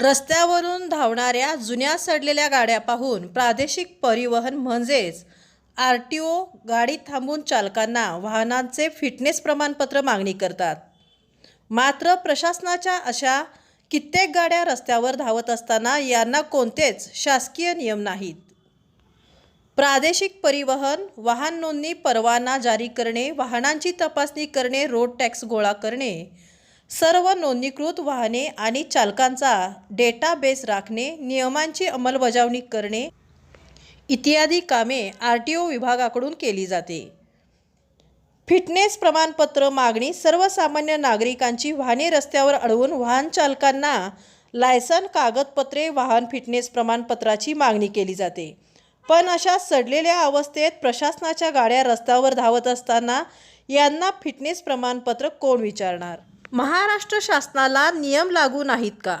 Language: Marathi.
रस्त्यावरून धावणाऱ्या जुन्या सडलेल्या गाड्या पाहून प्रादेशिक परिवहन म्हणजेच आर टी ओ गाडी थांबून चालकांना वाहनांचे फिटनेस प्रमाणपत्र मागणी करतात. मात्र प्रशासनाच्या अशा कित्येक गाड्या रस्त्यावर धावत असताना यांना कोणतेच शासकीय नियम नाहीत. प्रादेशिक परिवहन वाहन नोंदणी परवाना जारी करणे वाहनांची तपासणी करणे रोड टॅक्स गोळा करणे सर्व नोंदणीकृत वाहने आणि चालकांचा डेटाबेस राखणे नियमांची अंमलबजावणी करणे इत्यादी कामे आर टी ओ विभागाकडून केली जाते. फिटनेस प्रमाणपत्र मागणी सर्वसामान्य नागरिकांची वाहने रस्त्यावर अडवून वाहन चालकांना लायसन कागदपत्रे वाहन फिटनेस प्रमाणपत्राची मागणी केली जाते. पण अशा सडलेल्या अवस्थेत प्रशासनाच्या गाड्या रस्त्यावर धावत असताना यांना फिटनेस प्रमाणपत्र कोण विचारणार? महाराष्ट्र शासनाला नियम लागू नाहीत का?